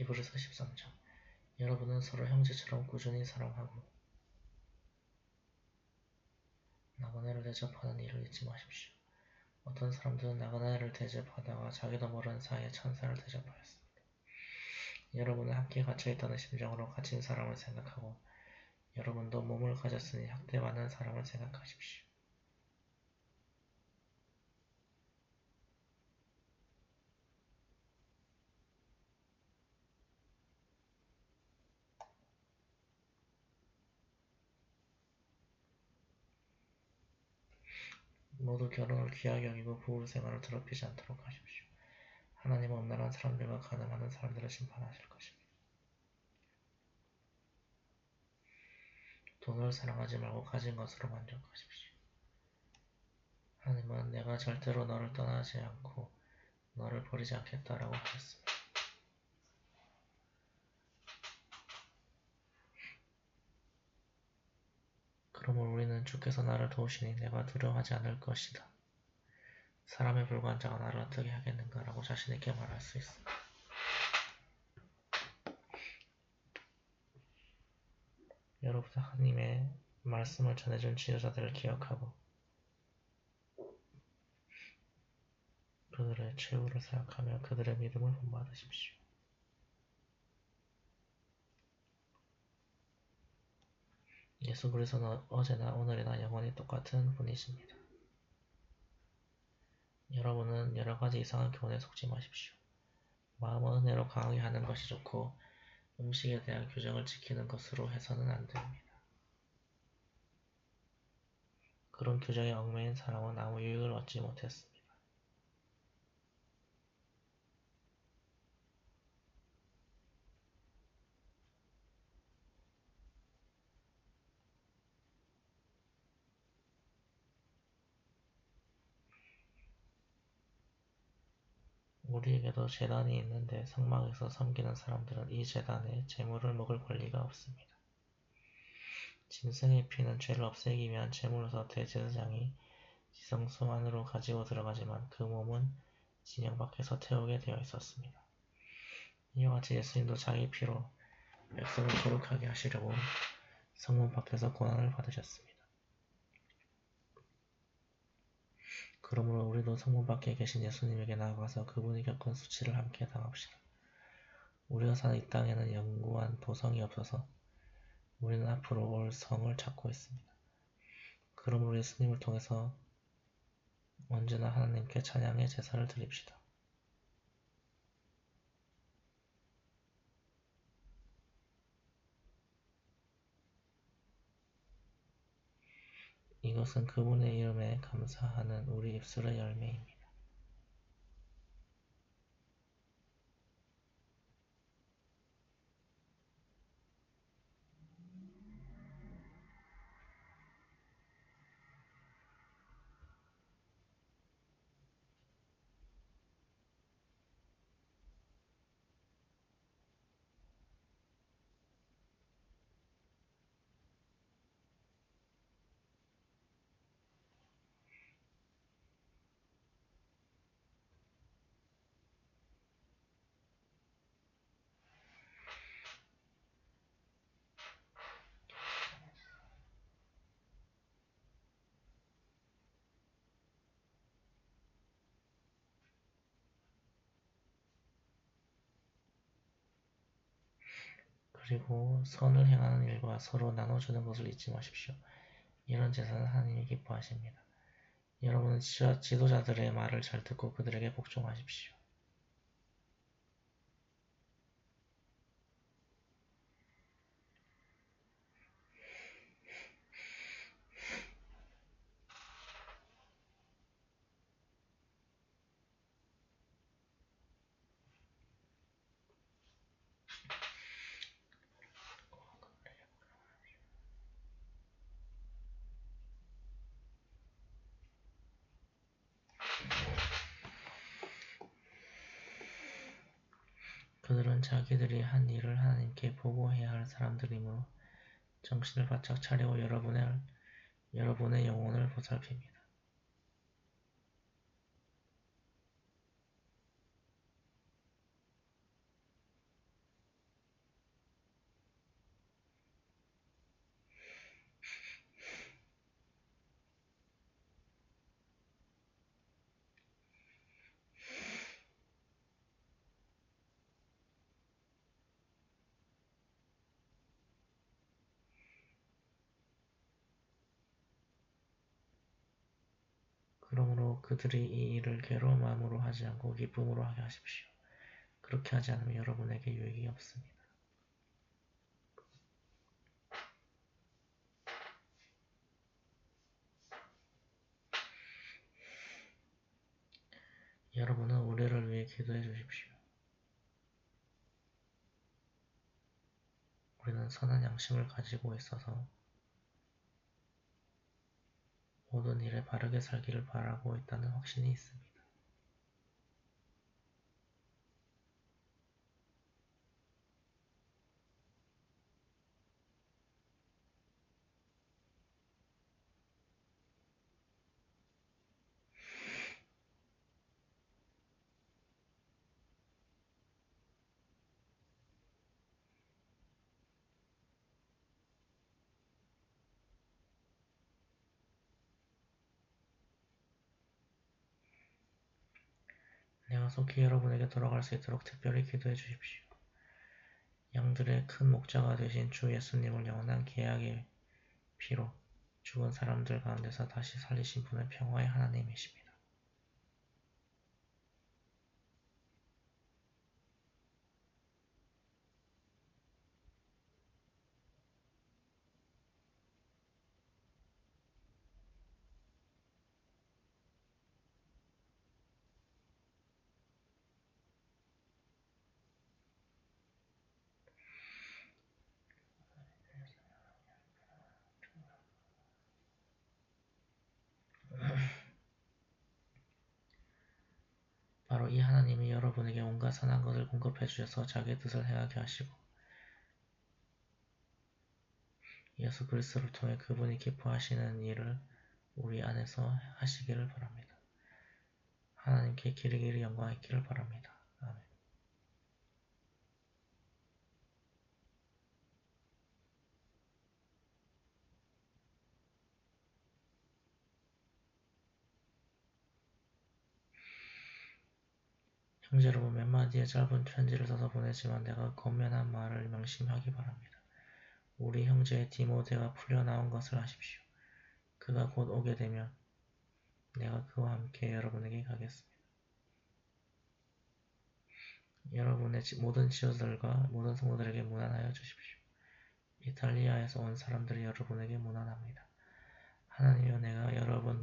히브리서 13장 여러분은 서로 형제처럼 꾸준히 사랑하고 나그네를 대접하는 일을 잊지 마십시오. 어떤 사람들은 나그네를 대접하다가 자기도 모르는 사이에 천사를 대접하였습니다. 여러분은 함께 갇혀있다는 심정으로 갇힌 사람을 생각하고 여러분도 몸을 가졌으니 학대받는 사람을 생각하십시오. 모두 결혼을 귀하게 여기고 부부 생활을 더럽히지 않도록 하십시오. 하나님은 엄란한 사람들과 가늠하는 사람들을 심판하실 것입니다. 돈을 사랑하지 말고 가진 것으로 만족하십시오. 하나님은 내가 절대로 너를 떠나지 않고 너를 버리지 않겠다라고 하셨습니다. 그러므로 우리는 주께서 나를 도우시니 내가 두려워하지 않을 것이다. 사람에 불과한 자가 나를 어떻게 하겠는가라고 자신있게 말할 수 있습니다. 여러분 하나님의 말씀을 전해준 지도자들을 기억하고 그들의 최후를 생각하며 그들의 믿음을 본받으십시오. 예수 그리스도는 어제나 오늘이나 영원히 똑같은 분이십니다. 여러분은 여러 가지 이상한 교훈에 속지 마십시오. 마음을 은혜로 강하게 하는 것이 좋고 음식에 대한 규정을 지키는 것으로 해서는 안 됩니다. 그런 규정에 얽매인 사람은 아무 유익을 얻지 못했습니다. 우리에게도 재단이 있는데 성막에서 섬기는 사람들은 이 재단에 재물을 먹을 권리가 없습니다. 짐승의 피는 죄를 없애기 위한 제물로서 대제사장이 지성소 안으로 가지고 들어가지만 그 몸은 진영 밖에서 태우게 되어 있었습니다. 이와 같이 예수님도 자기 피로 백성을 거룩하게 하시려고 성문 밖에서 고난을 받으셨습니다. 그러므로 우리도 성문 밖에 계신 예수님에게 나아가서 그분이 겪은 수치를 함께 당합시다. 우리가 사는 이 땅에는 영구한 도성이 없어서 우리는 앞으로 올 성을 찾고 있습니다. 그러므로 예수님을 통해서 언제나 하나님께 찬양의 제사를 드립시다. 이것은 그분의 이름에 감사하는 우리 입술의 열매입니다. 그리고 선을 행하는 일과 서로 나눠주는 것을 잊지 마십시오. 이런 제사는 하나님이 기뻐하십니다. 여러분은 지도자들의 말을 잘 듣고 그들에게 복종하십시오. 그들은 자기들이 한 일을 하나님께 보고해야 할 사람들이므로 정신을 바짝 차리고 여러분의, 여러분의 영혼을 보살핍니다. 그러므로 그들이 이 일을 괴로운 마음으로 하지 않고 기쁨으로 하게 하십시오. 그렇게 하지 않으면 여러분에게 유익이 없습니다. 여러분은 우리를 위해 기도해 주십시오. 우리는 선한 양심을 가지고 있어서 모든 일에 바르게 살기를 바라고 있다는 확신이 있습니다. 속히 여러분에게 돌아갈 수 있도록 특별히 기도해 주십시오. 양들의 큰 목자가 되신 주 예수님을 영원한 계약의 피로 죽은 사람들 가운데서 다시 살리신 분은 평화의 하나님이십니다. 바로 이 하나님이 여러분에게 온갖 선한 것을 공급해 주셔서 자기의 뜻을 행하게 하시고 예수 그리스도를 통해 그분이 기뻐하시는 일을 우리 안에서 하시기를 바랍니다. 하나님께 길이길이 영광 있기를 바랍니다. 아멘. 형제 여러분 몇 마디의 짧은 편지를 써서 보내지만 내가 권면한 말을 명심하기 바랍니다. 우리 형제 디모데가 풀려나온 것을 아십시오. 그가 곧 오게 되면 내가 그와 함께 여러분에게 가겠습니다. 여러분의 모든 지도들과 모든 성도들에게 무난하여 주십시오. 이탈리아에서 온 사람들이 여러분에게 무난합니다. 하나님여 내가 여러분